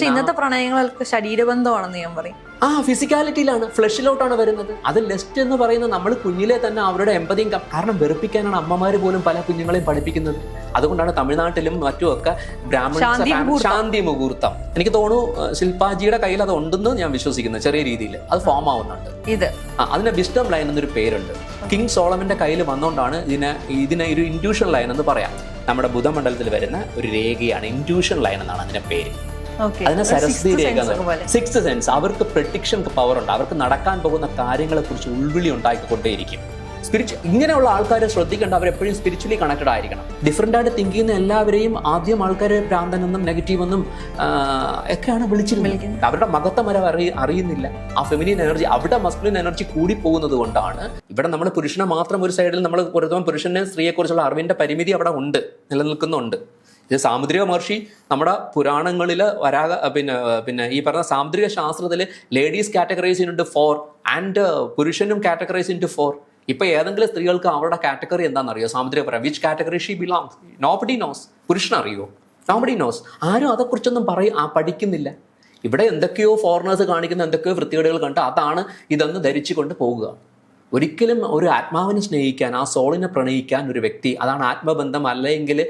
പക്ഷെ ഇന്നത്തെ പ്രണയങ്ങൾക്ക് ശരീരബന്ധമാണെന്ന് ഞാൻ പറയും. ആ ഫിസിക്കാലിറ്റിയിലാണ് ഫ്ലഷിലോട്ടാണ് വരുന്നത്. അത് ലെസ്റ്റ് എന്ന് പറയുന്നത് നമ്മൾ കുഞ്ഞിലെ തന്നെ അവരുടെ എമ്പതിയും കാരണം വെറുപ്പിക്കാനാണ് അമ്മമാർ പോലും പല കുഞ്ഞുങ്ങളെയും പഠിപ്പിക്കുന്നത്. അതുകൊണ്ടാണ് തമിഴ്നാട്ടിലും മറ്റുമൊക്കെ ബ്രാഹ്മണ ശാന്തി മുഹൂർത്തം. എനിക്ക് തോന്നുന്നു ശില്പാജിയുടെ കയ്യിൽ അത് ഉണ്ടെന്ന് ഞാൻ വിശ്വസിക്കുന്നു ചെറിയ രീതിയിൽ. അത് ഫോം ആവുന്നുണ്ട്. ഇത്. ആ അതിന് വിസ്ഡം ലൈൻ എന്നൊരു പേരുണ്ട്. കിങ് സോളമിന്റെ കയ്യിൽ വന്നുകൊണ്ടാണ് ഇതിനെ ഇതിനെ ഒരു ഇൻഡ്യൂഷൻ ലൈൻ എന്ന് പറയാം. നമ്മുടെ ബുധമണ്ഡലത്തിൽ വരുന്ന ഒരു രേഖയാണ് ഇൻഡ്യൂഷൻ ലൈൻ എന്നാണ് അതിന്റെ പേര്. അതിനെ സരസ്വതി രേഖ സിക്സ് സെൻസ് അവർക്ക് പ്രഡിക്ഷൻ പവർ ഉണ്ട്. അവർക്ക് നടക്കാൻ പോകുന്ന കാര്യങ്ങളെ കുറിച്ച് ഉൾവിളി ഉണ്ടാക്കിക്കൊണ്ടേയിരിക്കും. സ്പിരിച്വൽ ഇങ്ങനെയുള്ള ആൾക്കാരെ ശ്രദ്ധിക്കേണ്ട അവർ എപ്പോഴും സ്പിരിച്വലി കണക്റ്റഡ് ആയിരിക്കണം. ഡിഫറെന്റ് ആയിട്ട് തിങ്ക് ചെയ്യുന്ന എല്ലാവരെയും ആദ്യം ആൾക്കാരെ പ്രാന്തനെന്നും നെഗറ്റീവെന്നും ഒക്കെയാണ് വിളിച്ചിരുന്നത്. അവരുടെ മകത്തം വരെ അറി അറിയുന്നില്ല. ആ ഫെമിനിൻ എനർജി അവിടെ മസ്കുലിൻ എനർജി കൂടി പോകുന്നത് കൊണ്ടാണ് ഇവിടെ നമ്മൾ പുരുഷനെ മാത്രം ഒരു സൈഡിൽ നമ്മൾ പുരുഷനെ സ്ത്രീയെക്കുറിച്ചുള്ള അറിവിന്റെ പരിമിതി അവിടെ ഉണ്ട് നിലനിൽക്കുന്നുണ്ട്. ഇത് സാമുദ്രിക മഹർഷി നമ്മുടെ പുരാണങ്ങളിൽ വരാക പിന്നെ പിന്നെ ഈ പറഞ്ഞ സാമുദ്രിക ശാസ്ത്രത്തിൽ ladies categorise into four and പുരുഷനും കാറ്റഗറൈസ് ഇന്റു ഫോർ ഇപ്പൊ ഏതെങ്കിലും സ്ത്രീകൾക്ക് അവരുടെ കാറ്റഗറി എന്താണെന്നറിയോ? സാമുദ്രിക പറയാം which category she belongs nobody knows പുരുഷനറിയോ? Nobody knows ആരും അതേക്കുറിച്ചൊന്നും പറയും ആ പഠിക്കുന്നില്ല. ഇവിടെ എന്തൊക്കെയോ ഫോറിനേഴ്സ് കാണിക്കുന്ന എന്തൊക്കെയോ വൃത്തികേടുകൾ കണ്ട് അതാണ് ഇതെന്ന് ധരിച്ചുകൊണ്ട് പോകുക ഒരിക്കലും ഒരു ആത്മാവിനെ സ്നേഹിക്കാൻ ആ സോളിനെ പ്രണയിക്കാൻ ഒരു വ്യക്തി അതാണ് ആത്മബന്ധം അല്ലെങ്കിൽ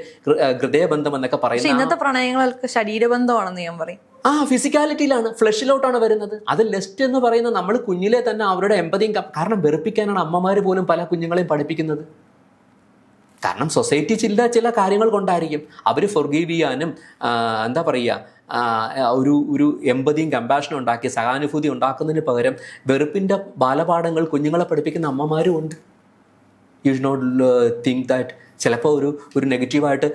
ഹൃദയബന്ധം എന്നൊക്കെ പറയുന്നത് പറയുന്ന ഇന്നത്തെ പ്രണയങ്ങൾക്ക് ശരീരബന്ധമാണെന്ന് ഞാൻ പറയും. ആ ഫിസിക്കാലിറ്റിയിലാണ് ഫ്ലഷിലോട്ടാണ് വരുന്നത്. അത് ലെസ്റ്റ് എന്ന് പറയുന്നത് നമ്മൾ കുഞ്ഞിലെ തന്നെ അവരുടെ എമ്പതിയും കാരണം വെറുപ്പിക്കാനാണ് അമ്മമാർ പോലും പല കുഞ്ഞുങ്ങളെയും പഠിപ്പിക്കുന്നത്. കാരണം സൊസൈറ്റി ചില ചില കാര്യങ്ങൾ കൊണ്ടായിരിക്കും. അവർ ഫൊർഗീവ് ചെയ്യാനും എന്താ പറയുക ഒരു ഒരു എമ്പതിയും കമ്പാഷനും ഉണ്ടാക്കി സഹാനുഭൂതി ഉണ്ടാക്കുന്നതിന് പകരം വെറുപ്പിന്റെ ബാലപാഠങ്ങൾ കുഞ്ഞുങ്ങളെ പഠിപ്പിക്കുന്ന അമ്മമാരും ഉണ്ട്. യു നോട്ട് തിങ്ക് ദാറ്റ് ചിലപ്പോൾ ഒരു ഒരു നെഗറ്റീവായിട്ട്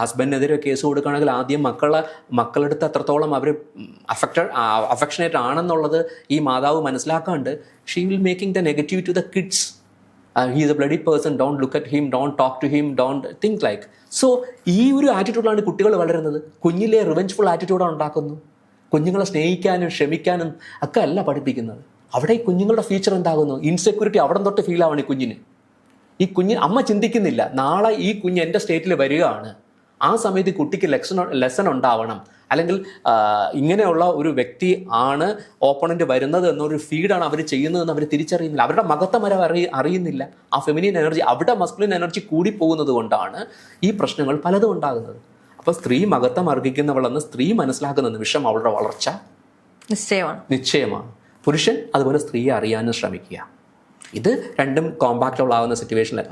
ഹസ്ബൻഡിനെതിരെ കേസ് കൊടുക്കുകയാണെങ്കിൽ ആദ്യം മക്കളെ മക്കളെടുത്ത് അത്രത്തോളം അവർ അഫക്റ്റഡ് അഫക്ഷനേറ്റ് ആണെന്നുള്ളത് ഈ മാതാവ് മനസ്സിലാക്കാണ്ട് she will making the negative to the kids he is a bloody person don't look at him don't talk to him don't think like so ഈ ഒരു ആറ്റിറ്റ്യൂഡിലാണ് കുട്ടികൾ വളരുന്നത്. കുഞ്ഞിലെ റിവെഞ്ച്ഫുൾ ആറ്റിറ്റ്യൂഡാണ് ഉണ്ടാക്കുന്നു. കുഞ്ഞുങ്ങളെ സ്നേഹിക്കാനും ക്ഷമിക്കാനും ഒക്കെ അല്ല പഠിപ്പിക്കുന്നത്. അവിടെ കുഞ്ഞുങ്ങളുടെ ഫ്യൂച്ചർ എന്താകുന്നു? ഇൻസെക്യൂരിറ്റി അവിടെ തൊട്ട് ഫീൽ ആവണം ഈ കുഞ്ഞിന്. ഈ കുഞ്ഞ് അമ്മ ചിന്തിക്കുന്നില്ല. നാളെ ഈ കുഞ്ഞ് എന്റെ സ്റ്റേറ്റിൽ വരികയാണ്. ആ സമയത്ത് കുട്ടിക്ക് ലെസൺ ലെസൺ ഉണ്ടാവണം. അല്ലെങ്കിൽ ഇങ്ങനെയുള്ള ഒരു വ്യക്തി ആണ് ഓപ്പണന്റ് വരുന്നത് എന്നൊരു ഫീഡാണ് അവർ ചെയ്യുന്നതെന്ന് അവർ തിരിച്ചറിയുന്നില്ല. അവരുടെ മകത്തം വരെ അറി അറിയുന്നില്ല. ആ ഫെമിനിൻ എനർജി അവിടെ മസ്കുലിൻ എനർജി കൂടി പോകുന്നത് കൊണ്ടാണ് ഈ പ്രശ്നങ്ങൾ പലതും ഉണ്ടാകുന്നത്. അപ്പോൾ സ്ത്രീ മകത്തം അർഹിക്കുന്നവളെന്ന് സ്ത്രീ മനസ്സിലാക്കുന്ന നിമിഷം അവളുടെ വളർച്ച നിശ്ചയമാണ്. നിശ്ചയമാണ്. പുരുഷൻ അതുപോലെ സ്ത്രീയെ അറിയാനും ശ്രമിക്കുക. ഇത് രണ്ടും കോമ്പാക്റ്റബിൾ ആവുന്ന സിറ്റുവേഷനിൽ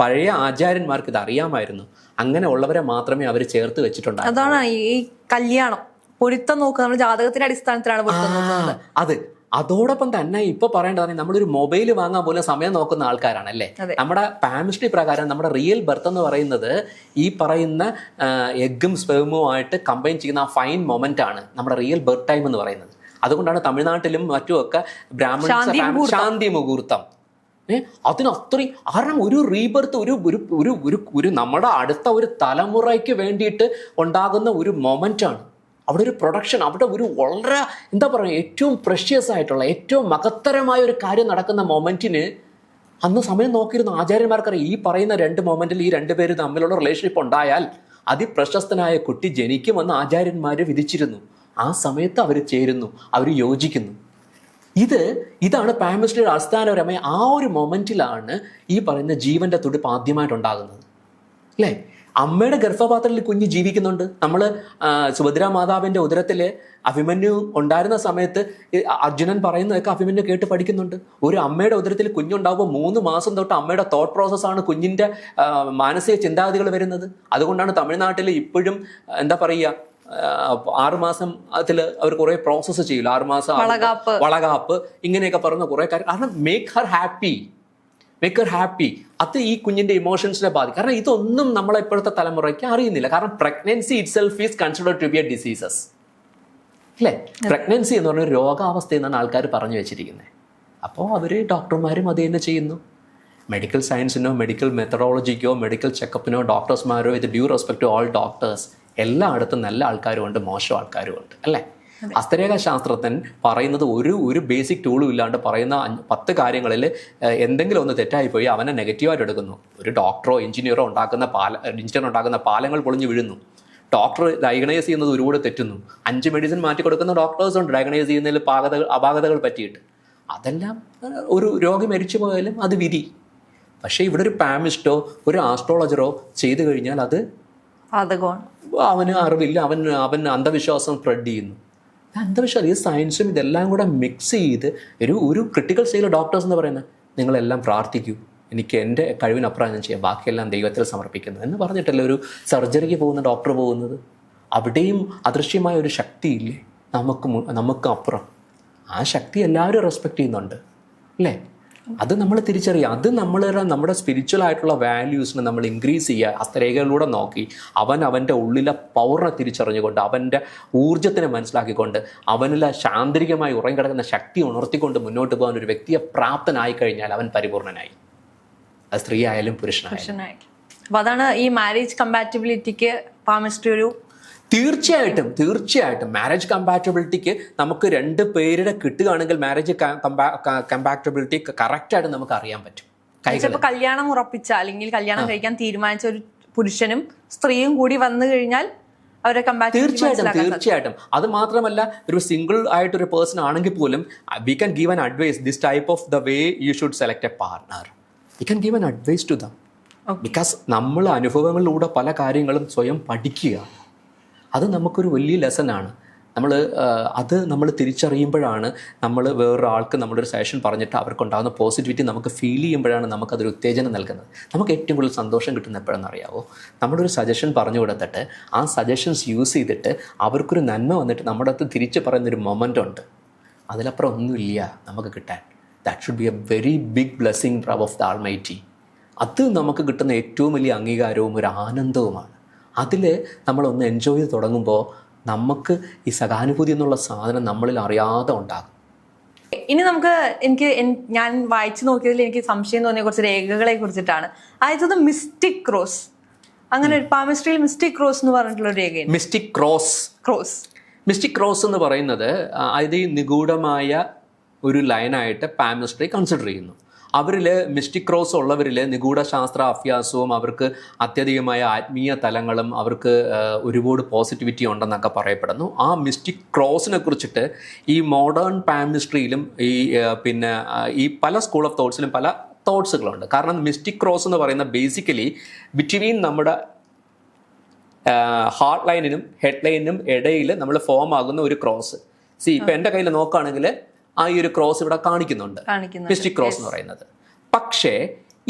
പഴയ ആചാര്യന്മാർക്ക് ഇത് അറിയാമായിരുന്നു. അങ്ങനെ ഉള്ളവരെ മാത്രമേ അവർ ചേർത്ത് വെച്ചിട്ടുണ്ടായിരുന്നു അതാണ് ഈ കല്യാണം. പൊരുത്തം നോക്കുക. നമ്മൾ ജാതകത്തിന്റെ അടിസ്ഥാനത്തിലാണ് പൊരുത്തം നോക്കുന്നത്. അത്. അതോടൊപ്പം തന്നെ ഇപ്പൊ പറയേണ്ടതാണ് നമ്മളൊരു മൊബൈൽ വാങ്ങാൻ പോലും സമയം നോക്കുന്ന ആൾക്കാരാണ് അല്ലേ? നമ്മുടെ പാമിസ്ട്രി പ്രകാരം നമ്മുടെ റിയൽ ബർത്ത് എന്ന് പറയുന്നത് ഈ പറയുന്ന എഗ്ഗും സ്പെർമുമായിട്ട് കമ്പൈൻ ചെയ്യുന്ന ആ ഫൈൻ മൊമെന്റ് ആണ് നമ്മുടെ റിയൽ ബർത്ത് ടൈം എന്ന് പറയുന്നത്. അതുകൊണ്ടാണ് തമിഴ്നാട്ടിലും മറ്റുമൊക്കെ ബ്രാഹ്മണ ശാന്തി മുഹൂർത്തം. ഏ? അതിന് അത്രയും കാരണം ഒരു റീബർത്ത് ഒരു ഒരു ഒരു ഒരു ഒരു നമ്മുടെ അടുത്ത ഒരു തലമുറയ്ക്ക് വേണ്ടിയിട്ട് ഉണ്ടാകുന്ന ഒരു മൊമെന്റാണ് അവിടെ ഒരു പ്രൊഡക്ഷൻ അവിടെ ഒരു വളരെ എന്താ പറയുക ഏറ്റവും പ്രഷ്യസ് ആയിട്ടുള്ള ഏറ്റവും മഹത്തരമായ ഒരു കാര്യം നടക്കുന്ന മൊമെന്റിന് അന്ന് സമയം നോക്കിയിരുന്ന ആചാര്യന്മാർക്കറിയാം ഈ പറയുന്ന രണ്ട് മൊമെന്റിൽ ഈ രണ്ട് പേര് തമ്മിലുള്ള റിലേഷൻഷിപ്പ് ഉണ്ടായാൽ അതിപ്രശസ്തനായ കുട്ടി ജനിക്കുമെന്ന് ആചാര്യന്മാർ വിധിച്ചിരുന്നു. ആ സമയത്ത് അവർ ചേരുന്നു അവർ യോജിക്കുന്നു. ഇത് ഇതാണ് പാമിസ്ട്രിയുടെ അടിസ്ഥാനപരമായ ആ ഒരു മൊമെന്റിലാണ് ഈ പറയുന്ന ജീവന്റെ തുടിപ്പ് ആദ്യമായിട്ടുണ്ടാകുന്നത്. അല്ലേ? അമ്മയുടെ ഗർഭപാത്രത്തിൽ കുഞ്ഞ് ജീവിക്കുന്നുണ്ട്. നമ്മൾ സുഭദ്ര മാതാവിന്റെ ഉദരത്തിൽ അഭിമന്യു ഉണ്ടായിരുന്ന സമയത്ത് അർജുനൻ പറയുന്നതൊക്കെ അഭിമന്യു കേട്ട് പഠിക്കുന്നുണ്ട്. ഒരു അമ്മയുടെ ഉദരത്തിൽ കുഞ്ഞുണ്ടാകുമ്പോൾ മൂന്ന് മാസം തൊട്ട് അമ്മയുടെ തോട്ട് പ്രോസസ്സാണ് കുഞ്ഞിന്റെ മാനസിക ചിന്താഗതികൾ വരുന്നത്. അതുകൊണ്ടാണ് തമിഴ്നാട്ടിൽ ഇപ്പോഴും എന്താ പറയുക ആറ് മാസം അതിൽ അവർ കുറെ പ്രോസസ്സ് ചെയ്യില്ല ആറുമാസം വളകാപ്പ്. ഇങ്ങനെയൊക്കെ പറയുന്ന കുറെ കാര്യം. കാരണം make her happy make her happy അത് ഈ കുഞ്ഞിന്റെ ഇമോഷൻസിനെ ബാധിക്കും. കാരണം ഇതൊന്നും നമ്മളെ ഇപ്പോഴത്തെ തലമുറയ്ക്ക് അറിയുന്നില്ല. കാരണം pregnancy itself is considered to be a diseases അല്ലേ പ്രഗ്നൻസി എന്ന് പറഞ്ഞ രോഗാവസ്ഥ എന്നാണ് ആൾക്കാർ പറഞ്ഞു വെച്ചിരിക്കുന്നത്. അപ്പോൾ അവർ ഡോക്ടർമാരും അത് തന്നെ ചെയ്യുന്നു. മെഡിക്കൽ സയൻസിനോ മെഡിക്കൽ മെത്തഡോളജിക്കോ മെഡിക്കൽ ചെക്കപ്പിനോ ഡോക്ടേഴ്സ്മാരോ with due respect to all doctors എല്ലായിടത്തും നല്ല ആൾക്കാരും ഉണ്ട് മോശം ആൾക്കാരും ഉണ്ട് അല്ലേ? ഹസ്തരേഖ ശാസ്ത്രജ്ഞൻ പറയുന്നത് ഒരു ഒരു ബേസിക് ടൂളും ഇല്ലാണ്ട് പറയുന്ന പത്ത് കാര്യങ്ങളിൽ എന്തെങ്കിലും ഒന്ന് തെറ്റായി പോയി അവനെ നെഗറ്റീവായിട്ട് എടുക്കുന്നു. ഒരു ഡോക്ടറോ എഞ്ചിനീയറോ ഉണ്ടാക്കുന്ന പാല എഞ്ചിനീയർ ഉണ്ടാക്കുന്ന പാലങ്ങൾ പൊളിഞ്ഞു വീഴുന്നു. ഡോക്ടർ ഡയഗ്നൈസ് ചെയ്യുന്നത് ഒരുപാട് തെറ്റുന്നു. അഞ്ച് മെഡിസിൻ മാറ്റി കൊടുക്കുന്ന ഡോക്ടേഴ്സ് ഉണ്ട് ഡയഗ്നൈസ് ചെയ്യുന്നതിൽ പാകതകൾ അപാകതകൾ പറ്റിയിട്ട്. അതെല്ലാം ഒരു രോഗി മരിച്ചു പോയാലും അത് വിധി. പക്ഷേ ഇവിടെ ഒരു പാമിസ്റ്റോ ഒരു ആസ്ട്രോളജറോ ചെയ്തു കഴിഞ്ഞാൽ അത് പാതകമാണ്. അവന് അറിവില്ല അവൻ അവൻ അന്ധവിശ്വാസം സ്പ്രെഡ് ചെയ്യുന്നു. അന്ധവിശ്വാസം ഈ സയൻസും ഇതെല്ലാം കൂടെ മിക്സ് ചെയ്ത് ഒരു ഒരു ക്രിട്ടിക്കൽ സ്റ്റേജിൽ ഡോക്ടേഴ്സ് എന്ന് പറയുന്നത് നിങ്ങളെല്ലാം പ്രാർത്ഥിക്കൂ. എനിക്ക് എന്റെ കഴിവിനപ്പുറം ഞാൻ ചെയ്യാം. ബാക്കിയെല്ലാം ദൈവത്തിൽ സമർപ്പിക്കുന്നത് എന്ന് പറഞ്ഞിട്ടല്ലേ ഒരു സർജറിക്ക് പോകുന്ന ഡോക്ടർ പോകുന്നത്? അവിടെയും അദൃശ്യമായ ഒരു ശക്തിയില്ലേ? നമുക്ക് നമുക്ക് അപ്പുറം. ആ ശക്തി എല്ലാവരും റെസ്പെക്ട് ചെയ്യുന്നുണ്ട്. അല്ലേ? അത് നമ്മൾ തിരിച്ചറിയുക അത് നമ്മൾ നമ്മുടെ സ്പിരിച്വൽ ആയിട്ടുള്ള വാല്യൂസിനെ നമ്മൾ ഇൻക്രീസ് ചെയ്യുക. ഹസ്തരേഖകളിലൂടെ നോക്കി അവൻ അവന്റെ ഉള്ളിലെ പവറിനെ തിരിച്ചറിഞ്ഞുകൊണ്ട് അവന്റെ ഊർജത്തിനെ മനസ്സിലാക്കിക്കൊണ്ട് അവനിലെ ശാന്തരികമായി ഉറങ്ങിക്കിടക്കുന്ന ശക്തി ഉണർത്തിക്കൊണ്ട് മുന്നോട്ട് പോകാൻ ഒരു വ്യക്തിയെ പ്രാപ്തനായി കഴിഞ്ഞാൽ അവൻ പരിപൂർണനായി. അത് സ്ത്രീ ആയാലും പുരുഷനായാലും. അപ്പോൾ അപ്പൊ അതാണ് ഈ മാരേജ് കമ്പാറ്റബിലിറ്റിക്ക് പാമിസ്ട്രി ഒരു തീർച്ചയായിട്ടും തീർച്ചയായിട്ടും മാരേജ് കമ്പാറ്റബിലിറ്റിക്ക് നമുക്ക് രണ്ട് പേരുടെ കിട്ടുകയാണെങ്കിൽ മാരേജ് കമ്പാറ്റബിലിറ്റി കറക്റ്റായിട്ട് നമുക്ക് അറിയാൻ പറ്റും. കല്യാണം ഉറപ്പിച്ച അല്ലെങ്കിൽ കല്യാണം കഴിക്കാൻ തീരുമാനിച്ച ഒരു പുരുഷനും സ്ത്രീയും കൂടി വന്നു കഴിഞ്ഞാൽ അവരെ തീർച്ചയായിട്ടും തീർച്ചയായിട്ടും. അത് മാത്രമല്ല ഒരു സിംഗിൾ ആയിട്ട് ഒരു പേഴ്സൺ ആണെങ്കിൽ പോലും we can give an advice this type of the way you should select a partner we can give an advice to them because നമ്മൾ അനുഭവങ്ങളിലൂടെ പല കാര്യങ്ങളും സ്വയം പഠിക്കുക. അത് നമുക്കൊരു വലിയ ലെസനാണ് നമ്മൾ അത് നമ്മൾ തിരിച്ചറിയുമ്പോഴാണ് നമ്മൾ വേറൊരാൾക്ക് നമ്മളൊരു സെഷൻ പറഞ്ഞിട്ട് അവർക്കുണ്ടാകുന്ന പോസിറ്റിവിറ്റി നമുക്ക് ഫീൽ ചെയ്യുമ്പോഴാണ് നമുക്കതൊരു ഉത്തേജനം നൽകുന്നത്. നമുക്ക് ഏറ്റവും കൂടുതൽ സന്തോഷം കിട്ടുന്ന എപ്പോഴെന്ന് അറിയാവോ? നമ്മളൊരു സജഷൻ പറഞ്ഞു കൊടുത്തിട്ട് ആ സജഷൻസ് യൂസ് ചെയ്തിട്ട് അവർക്കൊരു നന്മ വന്നിട്ട് നമ്മുടെ അടുത്ത് തിരിച്ച് പറയുന്നൊരു മൊമെന്റ് ഉണ്ട്. അതിലപ്പുറം ഒന്നുമില്ല നമുക്ക് കിട്ടാൻ. That should be a very big blessing of the almighty അത് നമുക്ക് കിട്ടുന്ന ഏറ്റവും വലിയ അംഗീകാരവും ഒരു ആനന്ദവുമാണ്. അതിൽ നമ്മളൊന്ന് എൻജോയ് ചെയ്ത് തുടങ്ങുമ്പോൾ നമുക്ക് ഈ സഹാനുഭൂതി എന്നുള്ള സാധനം നമ്മളിൽ അറിയാതെ ഉണ്ടാകും. ഇനി നമുക്ക് എനിക്ക് ഞാൻ വായിച്ചു നോക്കിയതിൽ എനിക്ക് സംശയം തോന്നിയ കുറച്ച് രേഖകളെ കുറിച്ചിട്ടാണ്. അതായത് മിസ്റ്റിക് ക്രോസ് അങ്ങനെ പാമിസ്ട്രിയിൽ മിസ്റ്റിക് ക്രോസ് എന്ന് പറഞ്ഞിട്ടുള്ള ഒരു രേഖയുണ്ട്. Mystic cross cross mystic cross എന്ന് പറയുന്നത് ആ, അത് നിഗൂഢമായ ഒരു ലൈനായിട്ട് പാമിസ്ട്രി കൺസിഡർ ചെയ്യുന്നു. അവരിൽ മിസ്റ്റിക് ക്രോസ് ഉള്ളവരിൽ നിഗൂഢ ശാസ്ത്ര അഭ്യാസവും അവർക്ക് അത്യധികമായ ആത്മീയ തലങ്ങളും അവർക്ക് ഒരുപാട് പോസിറ്റിവിറ്റി ഉണ്ടെന്നൊക്കെ പറയപ്പെടുന്നു. ആ മിസ്റ്റിക് ക്രോസിനെ കുറിച്ചിട്ട് ഈ മോഡേൺ പാമിസ്ട്രിയിലും ഈ പിന്നെ ഈ പല സ്കൂൾ ഓഫ് തോട്ട്സിലും പല തോട്ട്സുകളുണ്ട് കാരണം മിസ്റ്റിക് ക്രോസ് എന്ന് പറയുന്ന ബേസിക്കലി ബിറ്റ്വീൻ നമ്മുടെ ഹാർട്ട് ലൈനിനും ഹെഡ് ലൈനിനും ഇടയിൽ നമ്മൾ ഫോം ആകുന്ന ഒരു ക്രോസ്. സി ഇപ്പം എന്റെ കയ്യിൽ നോക്കുകയാണെങ്കിൽ ആ ഈ ഒരു ക്രോസ് ഇവിടെ കാണിക്കുന്നുണ്ട്. മിസ്റ്റിക് ക്രോസ് എന്ന് പറയുന്നത്. പക്ഷേ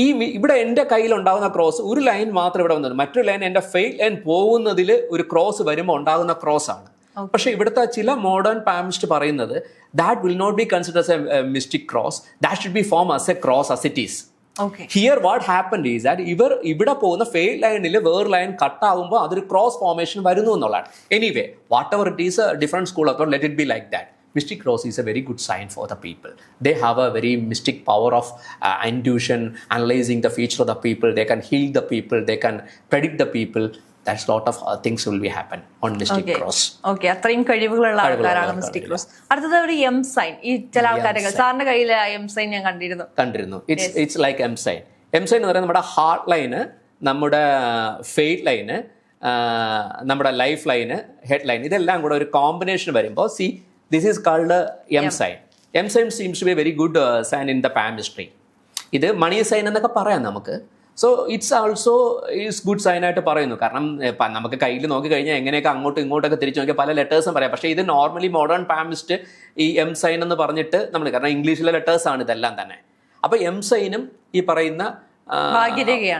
ഈ ഇവിടെ എന്റെ കയ്യിൽ ഉണ്ടാകുന്ന ക്രോസ് ഒരു ലൈൻ മാത്രം ഇവിടെ വന്നത് മറ്റൊരു ലൈൻ എന്റെ ഫെയിൽ ലൈൻ പോകുന്നതിൽ ഒരു ക്രോസ് വരുമ്പോൾ ഉണ്ടാകുന്ന ക്രോസ് ആണ്. പക്ഷേ ഇവിടുത്തെ ചില മോഡേൺ പാമിസ്റ്റ് പറയുന്നത് that will not be consider a mystic cross that should be form as a cross as it is here what happen is that ഇവർ ഇവിടെ പോകുന്ന ഫെയിൽ ലൈനിൽ വേറെ ലൈൻ കട്ട് ആകുമ്പോൾ അതൊരു ക്രോസ് ഫോർമേഷൻ വരുന്നു എന്നുള്ളതാണ്. Anyway whatever it is a different school അപ്പോൾ let it be like that mystic cross is a very good sign for the people they have a very mystic power of intuition, analysing the future of the people they can heal the people they can predict the people. That's lot of things will be happen on mystic cross okay അത്രയും കഴിവുകളുള്ള ആൾക്കാരാണ് mystic cross അടുത്തത് ഒരു M sign ഈ ചില ആൾക്കാരൊക്കെ സാറിന്റെ കയ്യിൽ എം സൈൻ ഞാൻ കണ്ടിരുന്നു. കണ്ടിരുന്നു. It's it's like M sign M sign എന്ന് പറയുന്നത് നമ്മുടെ ഹാർട്ട് ലൈന് നമ്മുടെ ഫെയ്റ്റ് ലൈന് നമ്മുടെ ലൈഫ് ലൈന് ഹെഡ് ലൈൻ ഇതെല്ലാം കൂടെ ഒരു കോമ്പിനേഷൻ വരുമ്പോൾ see this is called M sign M sign seems to be very good sign in the palmistry ഇത് മണി സൈൻ എന്നൊക്കെ പറയാം നമുക്ക്. So it's also is good sign ആയിട്ട് പറയുന്നു. കാരണം നമുക്ക് കയ്യിൽ നോക്കി കഴിഞ്ഞാൽ എങ്ങനെയൊക്കെ അങ്ങോട്ടും ഇങ്ങോട്ടൊക്കെ തിരിച്ചു നോക്കിയാൽ പല ലെറ്റേഴ്സും പറയാം. പക്ഷേ ഇത് നോർമലി മോഡേൺ പാമിസ്റ്റ് ഈ എം സൈൻ എന്ന് പറഞ്ഞിട്ട് നമ്മൾ കാരണം ഇംഗ്ലീഷിലെ ലെറ്റേഴ്സ് ആണ് ഇതെല്ലാം തന്നെ. അപ്പോൾ എം സൈനും ഈ പറയുന്ന.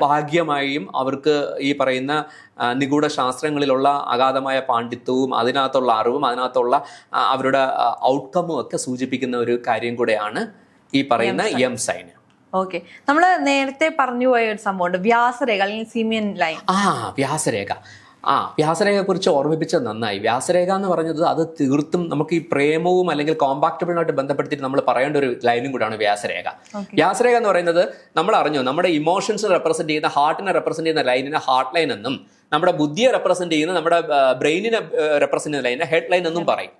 ഭാഗ്യമായും അവർക്ക് ഈ പറയുന്ന നിഗൂഢ ശാസ്ത്രങ്ങളിലുള്ള അഗാധമായ പാണ്ഡിത്യവും അതിനകത്തുള്ള അറിവും അതിനകത്തുള്ള അവരുടെ ഔട്ട്കമ്മും ഒക്കെ സൂചിപ്പിക്കുന്ന ഒരു കാര്യം കൂടെയാണ് ഈ പറയുന്ന എം സൈന് ഓക്കെ. നമ്മൾ നേരത്തെ പറഞ്ഞു പോയ ഒരു സംഭവമുണ്ട്. വ്യാസരേഖ അല്ലെങ്കിൽ സിമിയൻ ലൈൻ. ആ വ്യാസരേഖ. ആ വ്യാസരേഖയെ കുറിച്ച് ഓർമ്മിപ്പിച്ചത് നന്നായി. വ്യാസരേഖ എന്ന് പറഞ്ഞത് അത് തീർത്തും നമുക്ക് ഈ പ്രേമവും അല്ലെങ്കിൽ കോമ്പാക്റ്റബിളുമായിട്ട് ബന്ധപ്പെടുത്തിയിട്ട് നമ്മൾ പറയേണ്ട ഒരു ലൈനും കൂടാണ് വ്യാസരേഖ. വ്യാസരേഖ എന്ന് പറയുന്നത് നമ്മൾ അറിഞ്ഞു? നമ്മുടെ ഇമോഷൻസ് റെപ്രസെന്റ് ചെയ്യുന്ന ഹാർട്ടിനെ റെപ്രസെന്റ് ചെയ്യുന്ന ലൈനിനെ ഹാർട്ട് ലൈൻ എന്നും നമ്മുടെ ബുദ്ധിയെ റെപ്രസെന്റ് ചെയ്യുന്ന നമ്മുടെ ബ്രെയിനിനെ റെപ്രസെന്റ് ചെയ്യുന്ന ലൈനിനെ ഹെഡ് ലൈൻ എന്നും പറയും.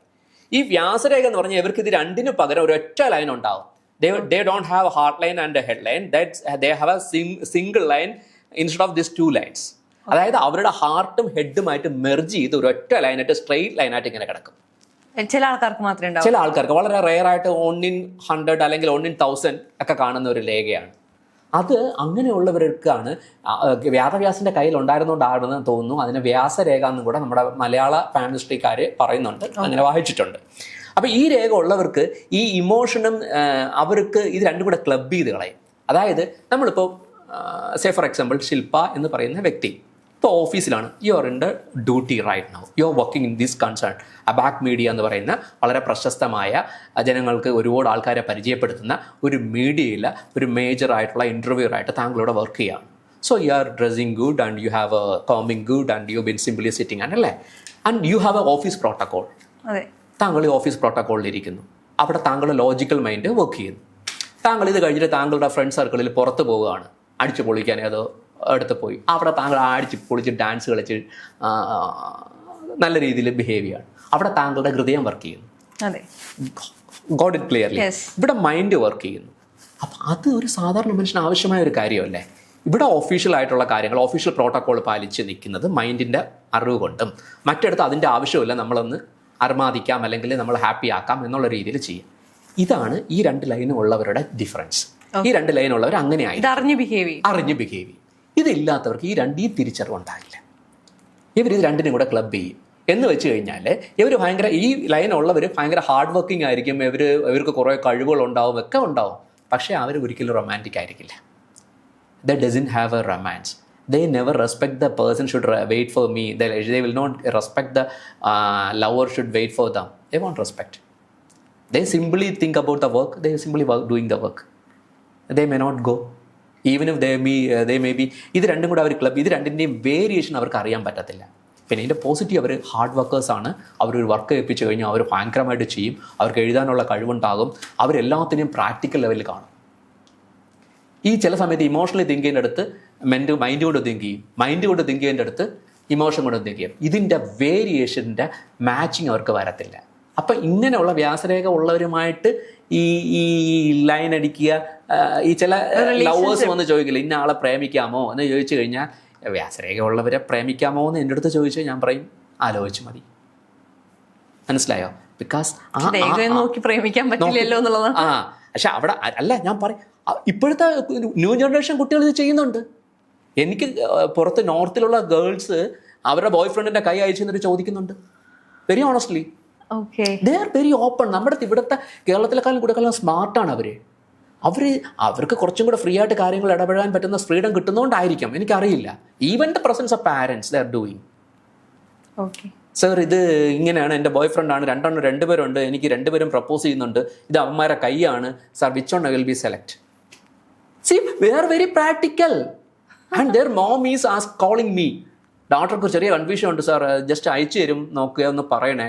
ഈ വ്യാസരേഖ എന്ന് പറഞ്ഞാൽ ഇവർക്ക് ഇത് രണ്ടിനു പകരം ഒറ്റ ലൈൻ ഉണ്ടാവും. ദേ a heart line and a head line. That's they have a sing, single line instead of these two lines. അതായത് അവരുടെ ഹാർട്ടും ഹെഡുമായിട്ട് മെർജ് ചെയ്ത് ഒരു ഒറ്റ ലൈനായിട്ട് സ്ട്രെയിറ്റ് ലൈനായിട്ട് ഇങ്ങനെ കിടക്കും. ചില ആൾക്കാർക്ക് മാത്രമേ ചില ആൾക്കാർക്ക് വളരെ റെയർ ആയിട്ട് ഓൺ ഇൻ ഹൺഡ്രഡ് അല്ലെങ്കിൽ ഓൺ ഇൻ തൗസൻഡ് ഒക്കെ കാണുന്ന ഒരു രേഖയാണ്. അത് അങ്ങനെയുള്ളവർക്കാണ് വ്യാസവ്യാസിന്റെ കയ്യിൽ ഉണ്ടായിരുന്നുകൊണ്ടാണെന്ന് തോന്നുന്നു. അതിന് വ്യാസരേഖ എന്നും കൂടെ നമ്മുടെ മലയാള ഫാമിലിസ്ട്രിക്കാർ പറയുന്നുണ്ട്. അങ്ങനെ വായിച്ചിട്ടുണ്ട്. അപ്പൊ ഈ രേഖ ഉള്ളവർക്ക് ഈ ഇമോഷനും അവർക്ക് ഇത് രണ്ടും കൂടെ ക്ലബ് ചെയ്ത് കളയും. അതായത് നമ്മളിപ്പോൾ സേ ഫോർ എക്സാമ്പിൾ ശില്പ എന്ന് പറയുന്ന വ്യക്തി. ഇപ്പോൾ ഓഫീസിലാണ് you are in the duty right now you are working in this concern അബാക് media എന്ന് പറയുന്ന വളരെ പ്രശസ്തമായ ജനങ്ങൾക്ക് ഒരുപാട് ആൾക്കാരെ പരിചയപ്പെടുത്തുന്ന ഒരു മീഡിയയിൽ ഒരു മേജർ ആയിട്ടുള്ള ഇന്റർവ്യൂർ ആയിട്ട് താങ്കളോട് വർക്ക് ചെയ്യുകയാണ്. So you are dressing good and you have a coming good and you been simply sitting and അല്ലേ? And you have a office protocol അതെ. താങ്കൾ ഈ ഓഫീസ് പ്രോട്ടോക്കോളിൽ ഇരിക്കുന്നു. അവിടെ താങ്കളുടെ ലോജിക്കൽ മൈൻഡ് വർക്ക് ചെയ്യുന്നു. താങ്കൾ ഇത് കഴിഞ്ഞിട്ട് താങ്കളുടെ ഫ്രണ്ട് സർക്കിളിൽ പുറത്ത് പോവുകയാണ്. അടിച്ചു പൊളിക്കാൻ അത് അടുത്ത് പോയി. അവിടെ താങ്കൾ അടിച്ച് പൊളിച്ച് ഡാൻസ് കളിച്ച് നല്ല രീതിയിൽ ബിഹേവ് ചെയ്യാണ് അവിടെ താങ്കളുടെ ഹൃദയം വർക്ക് ചെയ്യുന്നു. അതെ. Got it clearly. ഇവിടെ മൈൻഡ് വർക്ക് ചെയ്യുന്നു. അപ്പം അത് ഒരു സാധാരണ മനുഷ്യന് ആവശ്യമായ ഒരു കാര്യമല്ലേ? ഇവിടെ ഒഫീഷ്യൽ ആയിട്ടുള്ള കാര്യങ്ങൾ ഒഫീഷ്യൽ പ്രോട്ടോകോൾ പാലിച്ച് നിൽക്കുന്നത് മൈൻഡിന്റെ അറിവ് കൊണ്ടും മറ്റെടുത്ത് അതിന്റെ ആവശ്യമില്ല നമ്മളൊന്ന് അർമാദിക്കാം അല്ലെങ്കിൽ നമ്മൾ ഹാപ്പി ആക്കാം എന്നുള്ള രീതിയിൽ ചെയ്യാം. ഇതാണ് ഈ രണ്ട് ലൈനും ഉള്ളവരുടെ ഡിഫറൻസ് ഈ രണ്ട് ലൈൻ ഉള്ളവർ അങ്ങനെയായി അറിഞ്ഞ് ബിഹേവ് അറിഞ്ഞ് ബിഹേവ് ചെയ്യും. ഇതില്ലാത്തവർക്ക് ഈ രണ്ട് തിരിച്ചറിവ് ഉണ്ടാകില്ല ഇവർ ഇത് രണ്ടിനും കൂടെ ക്ലബ് ചെയ്യും. എന്ന് വെച്ച് കഴിഞ്ഞാൽ ഇവർ ഭയങ്കര ഈ ലൈനുള്ളവർ ഭയങ്കര ഹാർഡ് വർക്കിംഗ് ആയിരിക്കും. ഇവർ ഇവർക്ക് കുറേ കഴിവുകൾ ഉണ്ടാവും ഒക്കെ ഉണ്ടാവും. പക്ഷേ അവർ ഒരിക്കലും റൊമാന്റിക് ആയിരിക്കില്ല. They doesn't have a romance they never respect the person should wait for me they will not respect the lover should wait for them they won't respect they simply think about the work they simply doing the work they may not go even they me they may be ഇത് രണ്ടും കൂടെ അവർ club ഇത് രണ്ടിന്റെയും variation അവർക്ക് അറിയാൻ പറ്റത്തില്ല. പിന്നെ ഇതിന്റെ പോസിറ്റീവ് അവർ ഹാർഡ് വർക്കേഴ്സാണ് അവരൊരു വർക്ക് ഏൽപ്പിച്ചു കഴിഞ്ഞാൽ അവർ ഭയങ്കരമായിട്ട് ചെയ്യും. അവർക്ക് എഴുതാനുള്ള കഴിവുണ്ടാകും. അവരെല്ലാത്തിനെയും പ്രാക്ടിക്കൽ ലെവലിൽ കാണും. ഈ ചില സമയത്ത് ഇമോഷണലി തിങ്ക് ചെയ്യുന്ന അടുത്ത് മെന്റ് മൈൻഡ് കൊണ്ട് തിങ്ക് ചെയ്യും. മൈൻഡ് കൊണ്ട് തിങ്ക് ചെയ്യുന്ന അടുത്ത് ഇമോഷൻ കൊണ്ട് തിങ്ക് ചെയ്യും. ഇതിന്റെ വേരിയേഷന്റെ മാച്ചിങ് അവർക്ക് വരത്തില്ല. അപ്പം ഇങ്ങനെയുള്ള വ്യാസരേഖ ഉള്ളവരുമായിട്ട് ഈ ഈ ലൈൻ അടിക്കുക ഈ ചില ലവേഴ്സ് വന്ന് ചോദിക്കില്ല ഇന്ന ആളെ പ്രേമിക്കാമോ? എന്ന് ചോദിച്ചു കഴിഞ്ഞാൽ വ്യാസരേഖ ഉള്ളവരെ പ്രേമിക്കാമോ? എന്ന് എന്റെ അടുത്ത് ചോദിച്ചാൽ ഞാൻ പറയും ആലോചിച്ച് മതി. മനസ്സിലായോ? ബിക്കോസ് നോക്കി പ്രേമിക്കാൻ പറ്റില്ലല്ലോ എന്നുള്ളതാണ്. ആ പക്ഷെ അവിടെ അല്ല ഞാൻ പറയും ഇപ്പോഴത്തെ ന്യൂ ജനറേഷൻ കുട്ടികൾ ഇത് ചെയ്യുന്നുണ്ട്. എനിക്ക് പുറത്ത് നോർത്തിലുള്ള ഗേൾസ് അവരുടെ ബോയ് ഫ്രണ്ടിന്റെ കൈ അയച്ചു എന്നിട്ട് ചോദിക്കുന്നുണ്ട്. Very honestly okay they are very open നമ്മുടെ ഇവിടുത്തെ കേരളത്തിലെക്കാളും കൂടെക്കാളും സ്മാർട്ടാണ് അവർ അവർ അവർക്ക് കുറച്ചും കൂടെ ഫ്രീ ആയിട്ട് കാര്യങ്ങൾ ഇടപെടാൻ പറ്റുന്ന ഫ്രീഡം കിട്ടുന്നതുകൊണ്ടായിരിക്കും എനിക്കറിയില്ല. Even the presence of parents there are doing okay sir ഇത് ഇങ്ങനെയാണ്. എന്റെ ബോയ് ഫ്രണ്ടാണ് രണ്ടെണ്ണം രണ്ടുപേരുണ്ട്. എനിക്ക് രണ്ടുപേരും പ്രപ്പോസ് ചെയ്യുന്നുണ്ട്. ഇത് അവന്മാരെ കൈയാണ്. Sir which one will be select see we are very practical and their mom is as calling me ഡോക്ടർക്ക് ചെറിയ കൺഫ്യൂഷൻ ഉണ്ട് സാർ ജസ്റ്റ് അയച്ചു തരും. നോക്കുക ഒന്ന് പറയണേ.